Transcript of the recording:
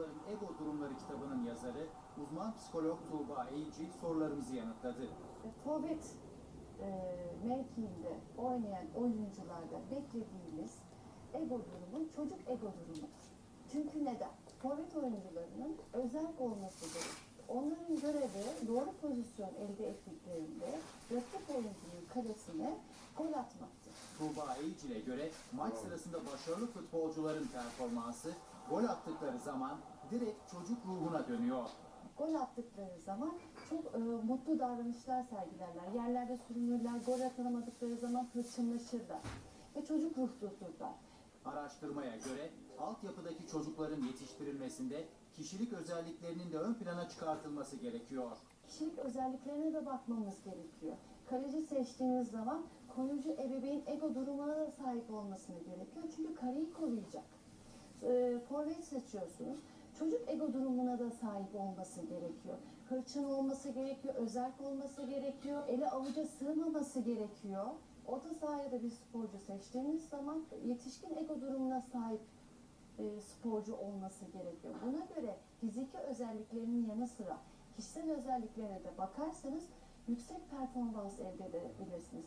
futbolcuların ego durumları kitabının yazarı uzman psikolog Tuğba Eğilci sorularımızı yanıtladı. Forvet e, mevkiinde oynayan oyuncularda beklediğimiz ego durumu çocuk ego durumudur. Çünkü neden? Forvet oyuncularının özel olması gerekir. Onların görevi doğru pozisyon elde ettiklerinde rakip oyuncunun kalesine gol atmaktır. Tuğba Eğilci'ne göre maç sırasında başarılı futbolcuların performansı gol attıkları zaman direkt çocuk ruhuna dönüyor. Gol attıkları zaman çok e, mutlu davranışlar sergilerler. Yerlerde sürünürler, gol atamadıkları zaman hırçınlaşırlar. Ve çocuk ruhsuzlurlar. Araştırmaya göre altyapıdaki çocukların yetiştirilmesinde kişilik özelliklerinin de ön plana çıkartılması gerekiyor. Kişilik özelliklerine de bakmamız gerekiyor. Kaleci seçtiğiniz zaman koruyucu ebeveyn ego durumuna da sahip olmasını gerekiyor. Çünkü kaleyi koruyacak. Ee, forvet seçiyorsunuz. Çocuk ego durumuna da sahip olması gerekiyor. Hırçın olması gerekiyor, özerk olması gerekiyor, ele avuca sığmaması gerekiyor. Orta sahaya da bir sporcu seçtiğiniz zaman yetişkin ego durumuna sahip e, sporcu olması gerekiyor. Buna göre fiziki özelliklerinin yanı sıra kişisel özelliklerine de bakarsanız yüksek performans elde edebilirsiniz.